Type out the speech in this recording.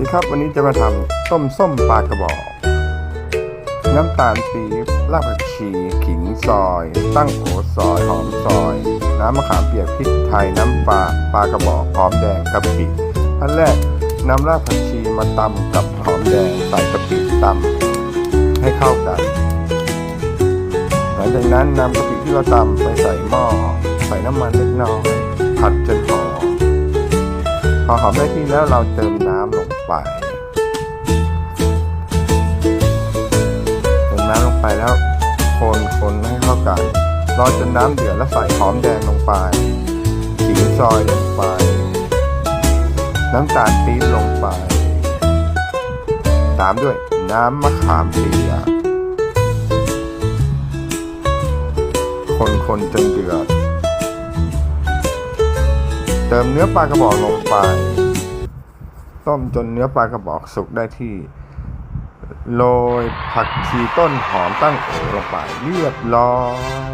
ดีครับวันนี้จะมาทำต้มส้มปลากระบอก น้ำตาลปี๊บรากผักชี ขิงซอย ตั้งโอซอย หอมซอย น้ำมะขามเปียกพริกไทยน้ำปลาปลากระบอกหอมแดงกะปิอันแรกนำรากผักชีมาตำกับหอมแดงใส่กะปิตำให้เข้ากัน หลังจากนั้นนำกะปิที่เราตำไปใส่หม้อ ใส่น้ำมันเล็กน้อยผัดจน อหอมได้ที่แล้วเราเติมน้ำลงไป เติมน้ำลงไปแล้ว คนคนให้เข้ากันรอจนน้ำเดือดแล้วใส่หอมแดงลงไปขิงซอยลงไป น้ำตาลปี๊บลงไป ตามด้วยน้ำมะขามเปียกคนคนจนเดือด เติมเนื้อปลากระบอกลงไป ต้มจนเนื้อปลากระบอกสุกได้ที่ โรยผักชีต้นหอมตั้งโอลงไปเรียบร้อย